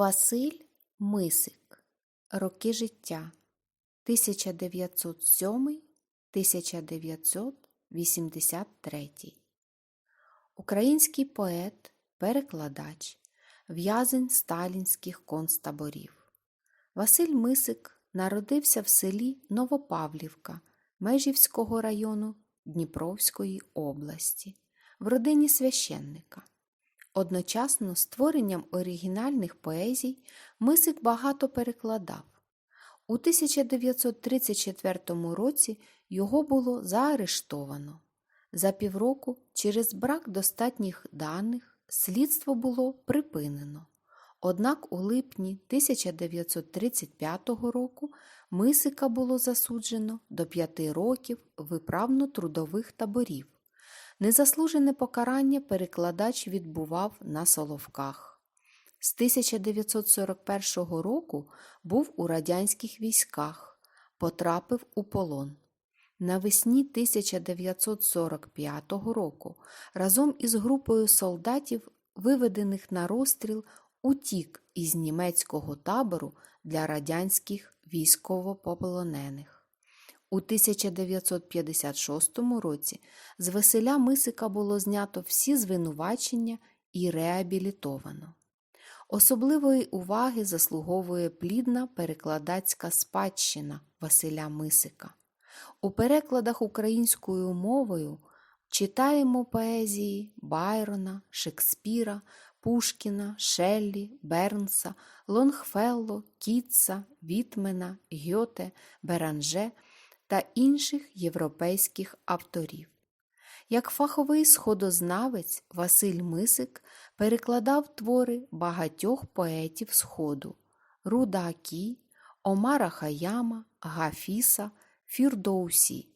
Василь Мисик. Роки життя 1907-1983. Український поет, перекладач, в'язень сталінських концтаборів. Василь Мисик народився в селі Новопавлівка Межівського району Дніпровської області в родині священника. Одночасно створенням оригінальних поезій Мисик багато перекладав. У 1934 році його було заарештовано. За півроку через брак достатніх даних слідство було припинено. Однак у липні 1935 року Мисика було засуджено до п'яти років виправно-трудових таборів. Незаслужене покарання перекладач відбував на Соловках. З 1941 року був у радянських військах, потрапив у полон. Навесні 1945 року разом із групою солдатів, виведених на розстріл, утік із німецького табору для радянських військовополонених. У 1956 році з Василя Мисика було знято всі звинувачення і реабілітовано. Особливої уваги заслуговує плідна перекладацька спадщина Василя Мисика. У перекладах українською мовою читаємо поезії Байрона, Шекспіра, Пушкіна, Шеллі, Бернса, Лонгфелло, Кітса, Вітмена, Гьоте, Беранже та інших європейських авторів. Як фаховий сходознавець Василь Мисик перекладав твори багатьох поетів Сходу Руда Акі, Омара Хаяма, Гафіса, Фірдоусі,